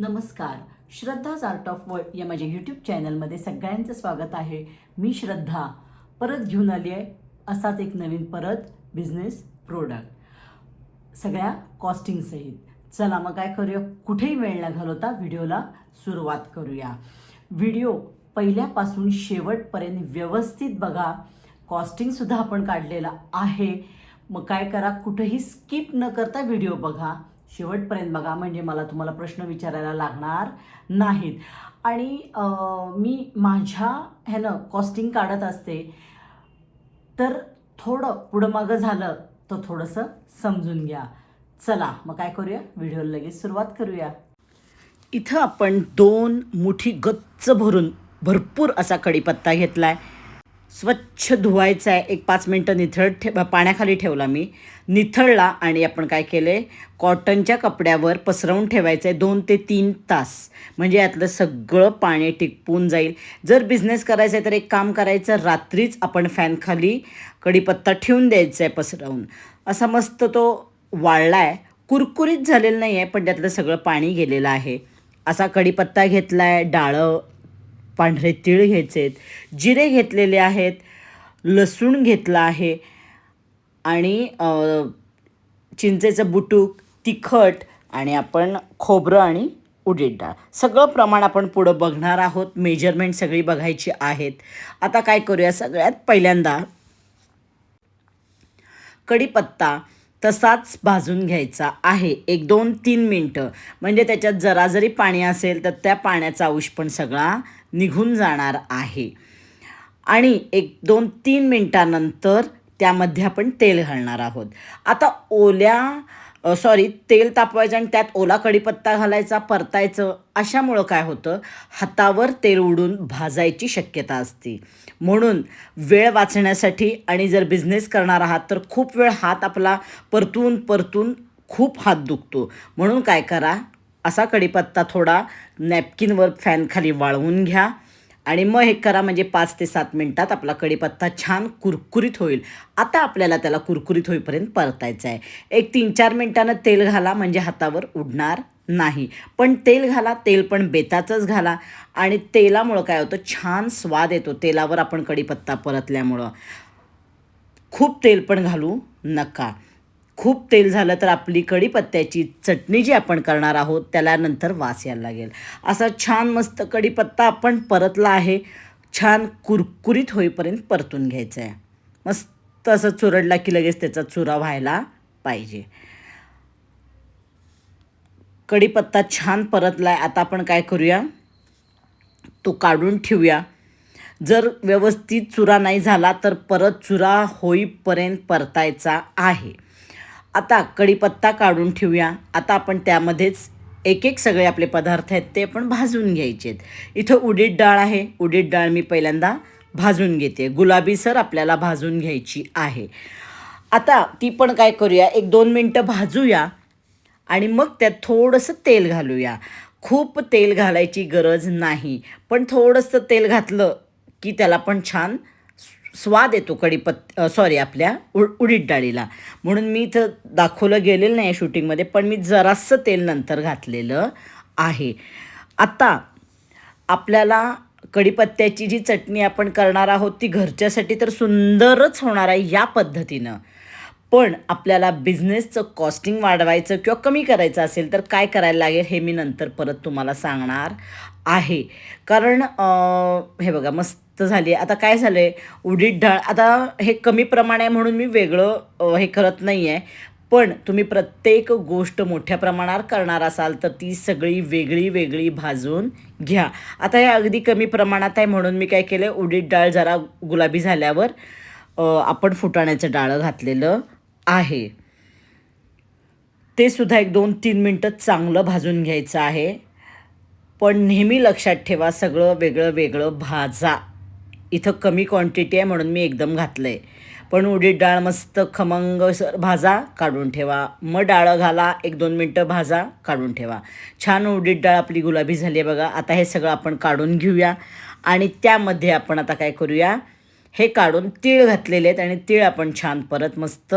नमस्कार. श्रद्धाज art of word या माझ्या यूट्यूब चॅनलमध्ये सगळ्यांचं स्वागत आहे. मी श्रद्धा. परत घेऊन आली आहे असाच एक नवीन परत बिझनेस प्रोडक्ट सगळ्या कॉस्टिंगसहित चला मग काय करूया? कुठेही वेळ न घालवता व्हिडिओला सुरुवात करूया. व्हिडिओ पहिल्यापासून शेवटपर्यंत व्यवस्थित बघा. कॉस्टिंगसुद्धा आपण काढलेला आहे. मग काय करा? कुठेही स्किप न करता व्हिडिओ बघा. शेवटपर्यंत बघा म्हणजे मला तुम्हाला प्रश्न विचारायला लागणार नाहीत. आणि मी माझ्या ह्यानं कॉस्टिंग काढत असते तर थोडं पुढं मागं झालं तर थोडंसं समजून घ्या. चला मग काय करूया? व्हिडिओला लगेच सुरुवात करूया. इथं आपण दोन मुठी गच्च भरून भरपूर असा कढीपत्ता घेतला आहे स्वच्छ धुवायचा आहे. एक पाच मिनटं निथळ ठे पाण्याखाली ठेवला मी. निथळला आणि आपण काय केले? कॉटनच्या कपड्यावर पसरवून ठेवायचं आहे दोन ते तीन तास. म्हणजे यातलं सगळं पाणी टिकपून जाईल. जर बिझनेस करायचा आहे तर एक काम करायचं रात्रीच आपण फॅनखाली कडीपत्ता ठेवून द्यायचा आहे पसरवून. असा मस्त तो वाळला आहे कुरकुरीत झालेलं नाही आहे पण त्यातलं सगळं पाणी गेलेलं आहे. असा कढीपत्ता घेतला आहे डाळं पांढरे तीळ घ्यायचे आहेत जिरे घेतलेले आहेत लसूण घेतला आहे आणि चिंचेचं बुटूक तिखट आणि आपण खोबरं आणि उडीद डाळ. सगळं प्रमाण आपण पुढं बघणार आहोत. मेजरमेंट सगळी बघायची आहेत. आता काय करूया? सगळ्यात पहिल्यांदा कढीपत्ता तसाच भाजून घ्यायचा आहे. एक दोन तीन मिनटं. म्हणजे त्याच्यात जरा जरी पाणी असेल तर त्या पाण्याचा अंश पण सगळा निघून जाणार आहे. आणि एक दोन तीन मिनटानंतर त्यामध्ये आपण तेल घालणार आहोत. आता ओल्या सॉरी तेल तापवायचं आणि त्यात ओला कढीपत्ता घालायचा परतायचं अशामुळं काय होतं? हातावर तेल उडून भाजायची शक्यता असते. म्हणून वेळ वाचण्यासाठी आणि जर बिझनेस करणार आहात तर खूप वेळ हात आपला परतून परतून खूप हात दुखतो. म्हणून काय करा? असा कढीपत्ता थोडा नॅपकिनवर फॅनखाली वाळवून घ्या. आणि मग हे करा म्हणजे पाच ते सात मिनटात आपला कढीपत्ता छान कुरकुरीत होईल. आता आपल्याला त्याला कुरकुरीत होईपर्यंत परतायचं आहे एक तीन चार मिनटानं तेल घाला म्हणजे हातावर उडणार नाही. पण तेल घाला तेल पण बेताचंच घाला. आणि तेलामुळं काय होतं? छान स्वाद येतो तेलावर आपण कढीपत्ता परतल्यामुळं. खूप तेल पण घालू नका. खूप तेल झालं तर आपली कढीपत्त्याची चटणी जी आपण करणार आहोत त्याला नंतर वास यायला लागेल. असा छान मस्त कढीपत्ता आपण परतला आहे. छान कुरकुरीत होईपर्यंत परतून घ्यायचं आहे. मस्त असं चुरडला की लगेच त्याचा चुरा व्हायला पाहिजे. कढीपत्ता छान परतला आहे आता आपण काय करूया? तो काढून ठेवूया. जर व्यवस्थित चुरा नाही झाला तर परत चुरा होईपर्यंत परतायचा आहे. आता कढीपत्ता काढून ठेवूया. आता आपण त्यामध्येच एक एक सगळे आपले पदार्थ आहेत ते आपण भाजून घ्यायचे आहेत. इथं उडीद डाळ आहे. उडीद डाळ मी पहिल्यांदा भाजून घेते. गुलाबीसर आपल्याला भाजून घ्यायची आहे. आता ती पण काय करूया? एक दोन मिनटं भाजूया आणि मग त्यात थोडंसं तेल घालूया. खूप तेल घालायची गरज नाही. पण थोडंसं तेल घातलं की त्याला पण छान स्वाद येतो कढीपत्त सॉरी आपल्या उ उडीद डाळीला. म्हणून मी इथं दाखवलं गेलेलं नाही शूटिंगमध्ये पण मी जरासं तेल नंतर घातलेलं आहे. आता आपल्याला कढीपत्त्याची जी चटणी आपण करणार आहोत ती घरच्यासाठी तर सुंदरच होणार आहे या पद्धतीनं. पण आपल्याला बिझनेसचं कॉस्टिंग वाढवायचं किंवा कमी करायचं असेल तर काय करायला लागेल हे मी नंतर परत तुम्हाला सांगणार आहे. कारण हे बघा मस्त तर झाली. आता काय झालं आहे उडीद डाळ आता हे कमी प्रमाण आहे म्हणून मी वेगळं हे करत नाही आहे पण तुम्ही प्रत्येक गोष्ट मोठ्या प्रमाणावर करणार असाल तर ती सगळी वेगळी वेगळी भाजून घ्या. आता हे अगदी कमी प्रमाणात आहे म्हणून मी काय केलं उडीद डाळ जरा गुलाबी झाल्यावर आपण फुटाण्याचं डाळं घातलेलं आहे. ते सुद्धा एक दोन तीन मिनटं चांगलं भाजून घ्यायचं आहे. पण नेहमी लक्षात ठेवा सगळं वेगळं वेगळं भाजा. इथं कमी क्वांटिटी आहे म्हणून मी एकदम घातलं आहे पण उडीद डाळ मस्त खमंग सर भाजा काढून ठेवा. मग डाळं घाला एक दोन मिनटं भाजा काढून ठेवा. छान उडीद डाळ आपली गुलाबी झाली आहे बघा. आता हे सगळं आपण काढून घेऊया. आणि त्यामध्ये आपण आता काय करूया? हे काढून तीळ घातलेले आहेत आणि तीळ आपण छान परत मस्त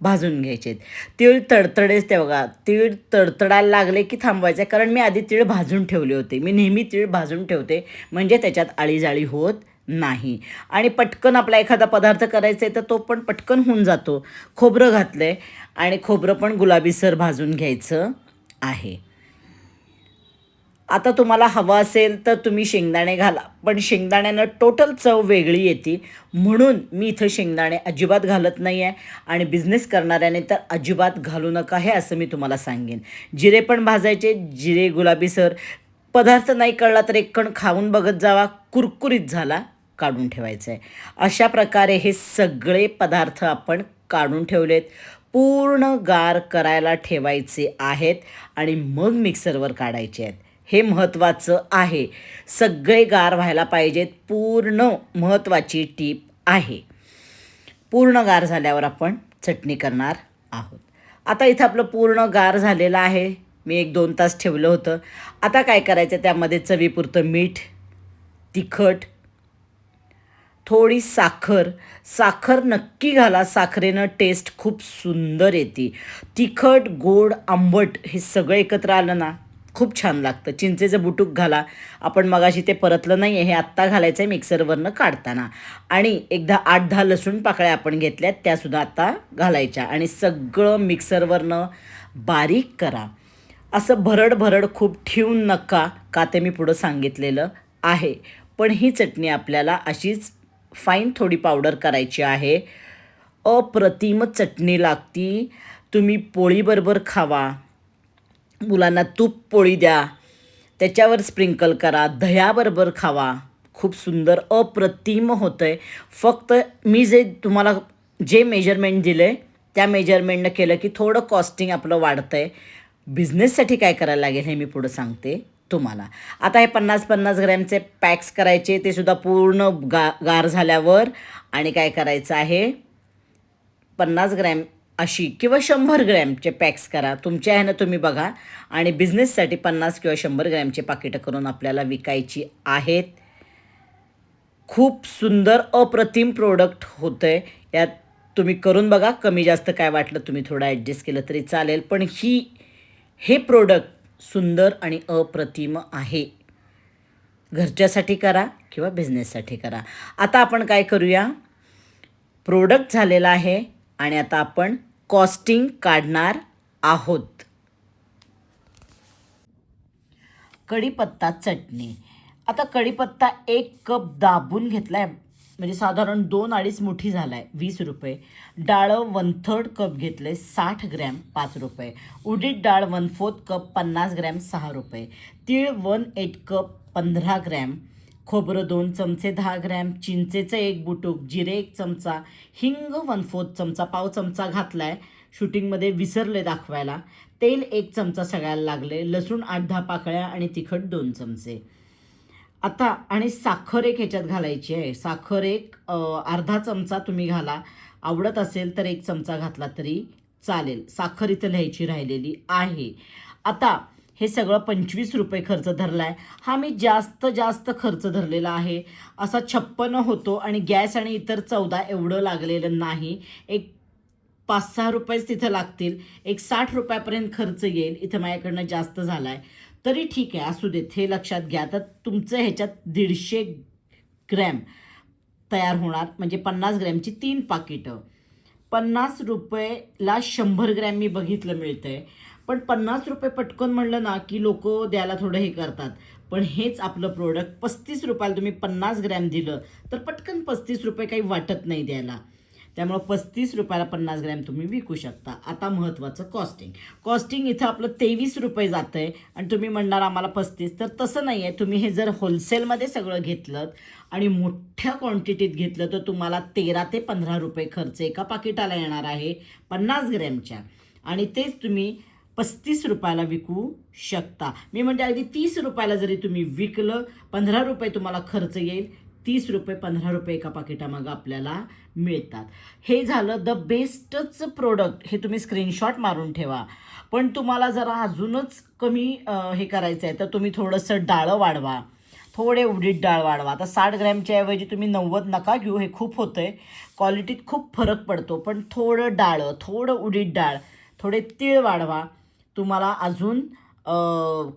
भाजून घ्यायचे आहेत तीळ तडतडेच ते बघा. तीळ तडतडायला लागले की थांबवायचं कारण मी आधी तीळ भाजून ठेवले होते. मी नेहमी तीळ भाजून ठेवते. म्हणजे त्याच्यात आळीजाळी होत नाही. आणि पटकन आपला एखादा पदार्थ करायचा आहे तर तो पण पटकन होऊन जातो. खोबरं घातलं आहे आणि खोबरं पण गुलाबीसर भाजून घ्यायचं आहे. आता तुम्हाला हवं असेल तर तुम्ही शेंगदाणे घाला पण शेंगदाण्यानं टोटल चव वेगळी येते. म्हणून मी इथं शेंगदाणे अजिबात घालत नाही आहे आणि बिझनेस करणाऱ्याने तर अजिबात घालू नका हे असं मी तुम्हाला सांगेन. जिरे पण भाजायचे जिरे गुलाबीसर पदार्थ नाही कळला तर एक कण खाऊन बघत जावा. कुरकुरीत झाला. काढून ठेवायचं आहे अशा प्रकारे हे सगळे पदार्थ आपण काढून ठेवलेत. पूर्ण गार करायला ठेवायचे आहेत आणि मग मिक्सरवर काढायचे आहेत. हे महत्त्वाचं आहे. सगळे गार व्हायला पाहिजेत. पूर्ण महत्त्वाची टीप आहे. पूर्ण गार झाल्यावर आपण चटणी करणार आहोत. आता इथं आपलं पूर्ण गार झालेलं आहे. मी एक दोन तास ठेवलं होतं. आता काय करायचं? त्यामध्ये चवीपुरतं मीठ तिखट थोडी साखर. साखर नक्की घाला. साखरेनं टेस्ट खूप सुंदर येते. तिखट गोड आंबट हे सगळं एकत्र आलं ना खूप छान लागतं. चिंचेचं बुटूक घाला. आपण मगाशी ते परतलं नाही आहे हे आत्ता घालायचं आहे मिक्सरवरनं काढताना. आणि एकदा आठ दहा लसूण पाकळ्या आपण घेतल्यात त्यासुद्धा आत्ता घालायच्या. आणि सगळं मिक्सरवरनं बारीक करा. असं भरड भरड खूप ठेवून नका का ते मी पुढं सांगितलेलं आहे. पण ही चटणी आपल्याला अशीच फाईन थोडी पावडर करायची आहे. अप्रतिम चटणी लागती. तुम्ही पोळीबरोबर खावा. मुलांना तूप पोळी द्या. त्याच्यावर स्प्रिंकल करा. दह्याबरोबर खावा. खूप सुंदर अप्रतिम होतं आहे फक्त मी जे तुम्हाला जे मेजरमेंट दिलं आहे त्या मेजरमेंटनं केलं की थोडं कॉस्टिंग आपलं वाढतं आहे बिझनेससाठी काय करायला लागेल हे मी पुढं सांगते. तुम्हाला. आता हे पन्नास पन्नास ग्रॅमचे पॅक्स करायचे ते सुद्धा पूर्ण गा गार झाल्यावर. आणि काय करायचं आहे? पन्नास ग्रॅम अशी किंवा शंभर ग्रॅमचे पॅक्स करा. तुमच्या ह्यानं तुम्ही बघा. आणि बिझनेससाठी पन्नास किंवा शंभर ग्रॅमचे पाकिटं करून आपल्याला विकायची आहेत. खूप सुंदर अप्रतिम प्रोडक्ट होतं आहे यात तुम्ही करून बघा. कमी जास्त काय वाटलं तुम्ही थोडं ॲडजस्ट केलं तरी चालेल. पण ही हे प्रोडक्ट सुंदर आणि अप्रतिम आहे. घरच्यासाठी करा किंवा बिझनेससाठी करा. आता आपण काय करूया? प्रोडक्ट झालेला आहे आणि आता आपण कॉस्टिंग काढणार आहोत. कढीपत्ता चटणी. आता कढीपत्ता एक कप दाबून घेतला आहे म्हणजे साधारण दोन अडीच मुठी झाला आहे वीस रुपये. डाळं वन थर्ड कप घेतलं आहे साठ ग्रॅम पाच रुपये. उडीद डाळ वन फोर्थ कप पन्नास ग्रॅम सहा रुपये. तीळ वन एट कप पंधरा ग्रॅम. खोबरं दोन चमचे दहा ग्रॅम. चिंचेचं एक बुटूक जिरे एक चमचा. हिंग वन फोर्थ चमचा पाव चमचा घातला आहे शूटिंगमध्ये विसरले दाखवायला. तेल एक चमचा सगळ्याला लागले. लसूण आठ दहा पाकळ्या आणि तिखट दोन चमचे. आता आणि साखर एक ह्याच्यात घालायची आहे. साखर एक अर्धा चमचा तुम्ही घाला. आवडत असेल तर एक चमचा घातला तरी चालेल. साखर इथं लिहायची राहिलेली आहे. आता हे सगळं पंचवीस रुपये खर्च धरला आहे हा मी जास्त जास्त खर्च धरलेला आहे. असा छप्पन होतो आणि गॅस आणि इतर चौदा एवढं लागलेलं नाही. एक पाच सहा रुपयेच तिथं लागतील. एक साठ रुपयापर्यंत खर्च येईल. इथं माझ्याकडनं जास्त झाला आहे तरी ठीक आहे असू देत. हे लक्षात घ्या. तर तुमचं ह्याच्यात दीडशे ग्रॅम तयार होणार म्हणजे पन्नास ग्रॅमची तीन पाकिटं. पन्नास रुपयेला शंभर ग्रॅम मी बघितलं मिळतं आहे पण पन्नास रुपये पटकन म्हणलं ना की लोक द्यायला थोडं हे करतात. पण हेच आपलं प्रोडक्ट पस्तीस रुपयाला तुम्ही पन्नास ग्रॅम दिलं तर पटकन पस्तीस रुपये काही वाटत नाही द्यायला. त्यामुळं पस्तीस रुपयाला पन्नास ग्रॅम तुम्ही विकू शकता. आता महत्त्वाचं कॉस्टिंग कॉस्टिंग इथं आपलं तेवीस रुपये जातं आहे आणि तुम्ही म्हणणार आम्हाला पस्तीस तर तसं नाही आहे तुम्ही हे जर होलसेलमध्ये सगळं घेतलं आणि मोठ्या क्वांटिटीत घेतलं तर तुम्हाला तेरा ते पंधरा रुपये खर्च एका पाकिटाला येणार आहे पन्नास ग्रॅमच्या. आणि तेच तुम्ही पस्तीस रुपयाला विकू शकता. मी म्हणते अगदी तीस रुपयाला जरी तुम्ही विकलं पंधरा रुपये तुम्हाला खर्च येईल. तीस रुपये पंधरा रुपये एका पाकिटामागं आपल्याला मिळतात. हे झालं द बेस्टच प्रोडक्ट हे तुम्ही स्क्रीनशॉट मारून ठेवा. पण तुम्हाला जरा अजूनच कमी हे करायचं आहे तर तुम्ही थोडंसं डाळं वाढवा. थोडे उडीद डाळ वाढवा. आता साठ ग्रॅमच्या ऐवजी तुम्ही नव्वद नका घेऊ. हे खूप होतं आहे क्वालिटीत खूप फरक पडतो. पण थोडं डाळं थोडं उडीद डाळ थोडे तीळ वाढवा. तुम्हाला अजून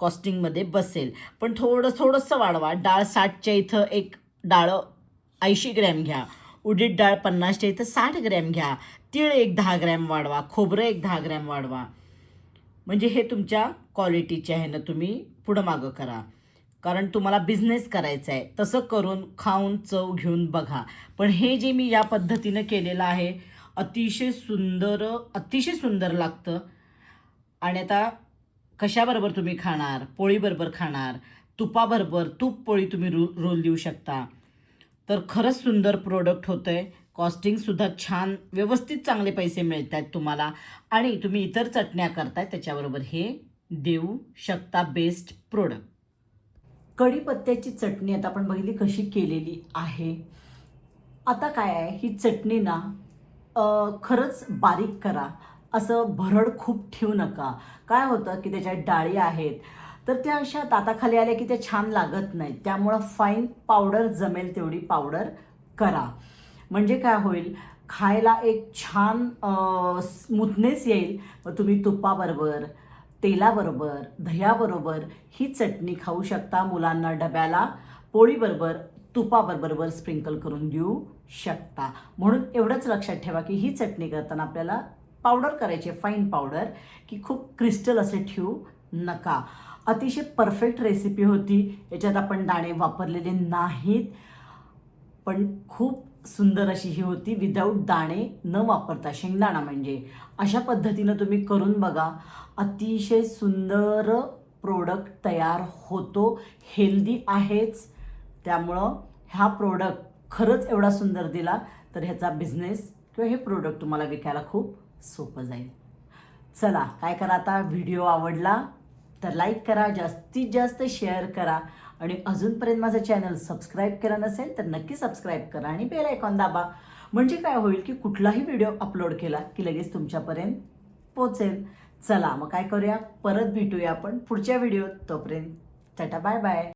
कॉस्टिंगमध्ये बसेल. पण थोडं थोडंसं वाढवा. डाळ साठच्या इथं एक डाळं ऐंशी ग्रॅम घ्या. उडीद डाळ पन्नासच्या इथं साठ ग्रॅम घ्या. तीळ एक दहा ग्रॅम वाढवा. खोबरं एक दहा ग्रॅम वाढवा. म्हणजे हे तुमच्या क्वालिटीच्या ना तुम्ही पुढं मागं करा. कारण तुम्हाला बिझनेस करायचा आहे तसं करून खाऊन चव घेऊन बघा. पण हे जे मी या पद्धतीनं केलेलं आहे अतिशय सुंदर अतिशय सुंदर लागतं. आणि आता कशाबरोबर तुम्ही खाणार? पोळीबरोबर खाणार? तुपाबरोबर तूप पोळी तुम्ही रो रोल देऊ शकता. तर खरंच सुंदर प्रोडक्ट होतं आहे कॉस्टिंगसुद्धा छान व्यवस्थित चांगले पैसे मिळत आहेत तुम्हाला. आणि तुम्ही इतर चटण्या करताय त्याच्याबरोबर हे देऊ शकता बेस्ट प्रोडक्ट कढीपत्त्याची चटणी आता आपण बघितली कशी केलेली आहे. आता काय आहे? ही चटणी ना खरंच बारीक करा. असं भरड खूप ठेवू नका. काय होतं की त्याच्यात डाळी आहेत तर त्या अशा दाताखाली आल्या की त्या छान लागत नाहीत. त्यामुळं फाईन पावडर जमेल तेवढी पावडर करा. म्हणजे काय होईल? खायला एक छान स्मूथनेस येईल. मग तुम्ही तुपाबरोबर तेलाबरोबर दह्याबरोबर ही चटणी खाऊ शकता. मुलांना डब्याला पोळीबरोबर तुपाबरोबर स्प्रिंकल करून देऊ शकता. म्हणून एवढंच लक्षात ठेवा की ही चटणी करताना आपल्याला पावडर करायची फाईन पावडर की खूप क्रिस्टल असे ठेवू नका. अतिशय परफेक्ट रेसिपी होती. याच्यात आपण दाणे वापरलेले नाहीत. पण खूप सुंदर अशी ही होती. विदाऊट दाणे न वापरता शेंगदाणा म्हणजे. अशा पद्धतीनं तुम्ही करून बघा. अतिशय सुंदर प्रोडक्ट तयार होतो. हेल्दी आहेच. त्यामुळं हा प्रोडक्ट खरंच एवढा सुंदर दिला तर ह्याचा बिझनेस किंवा हे प्रोडक्ट तुम्हाला विकायला खूप सोपं जाईल. चला काय करा आता? व्हिडिओ आवडला? तर लाईक करा जास्तीत जास्त शेअर करा. आणि अजूनपर्यंत माझं चॅनल सबस्क्राईब केलं नसेल तर नक्की सबस्क्राईब करा आणि बेल आयकॉन दाबा. म्हणजे काय होईल की कुठलाही व्हिडिओ अपलोड केला की लगेच तुमच्यापर्यंत पोचेल. चला मग काय करूया? परत भेटूया आपण पुढच्या व्हिडिओत तोपर्यंत. Tata bye bye